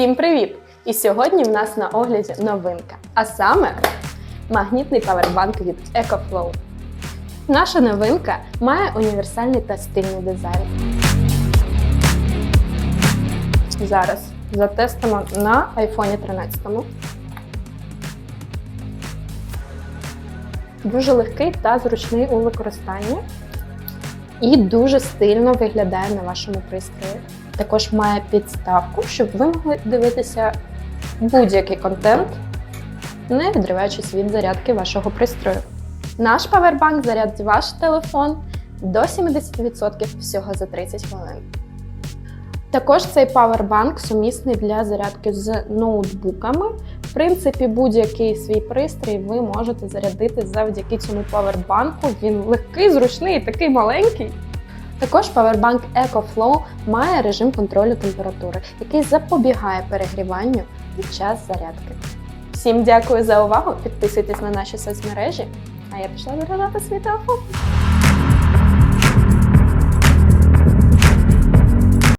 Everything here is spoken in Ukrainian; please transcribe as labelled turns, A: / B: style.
A: Всім привіт! І сьогодні в нас на огляді новинка, а саме магнітний павербанк від EcoFlow. Наша новинка має універсальний та стильний дизайн. Зараз затестимо на iPhone 13. Дуже легкий та зручний у використанні. І дуже стильно виглядає на вашому пристрої. Також має підставку, щоб ви могли дивитися будь-який контент, не відриваючись від зарядки вашого пристрою. Наш павербанк зарядить ваш телефон до 70% всього за 30 хвилин. Також цей павербанк сумісний для зарядки з ноутбуками. В принципі, будь-який свій пристрій ви можете зарядити завдяки цьому павербанку. Він легкий, зручний такий маленький. Також павербанк EcoFlow має режим контролю температури, який запобігає перегріванню під час зарядки. Всім дякую за увагу! Підписуйтесь на наші соцмережі, а я пішла виглядати свій телефон.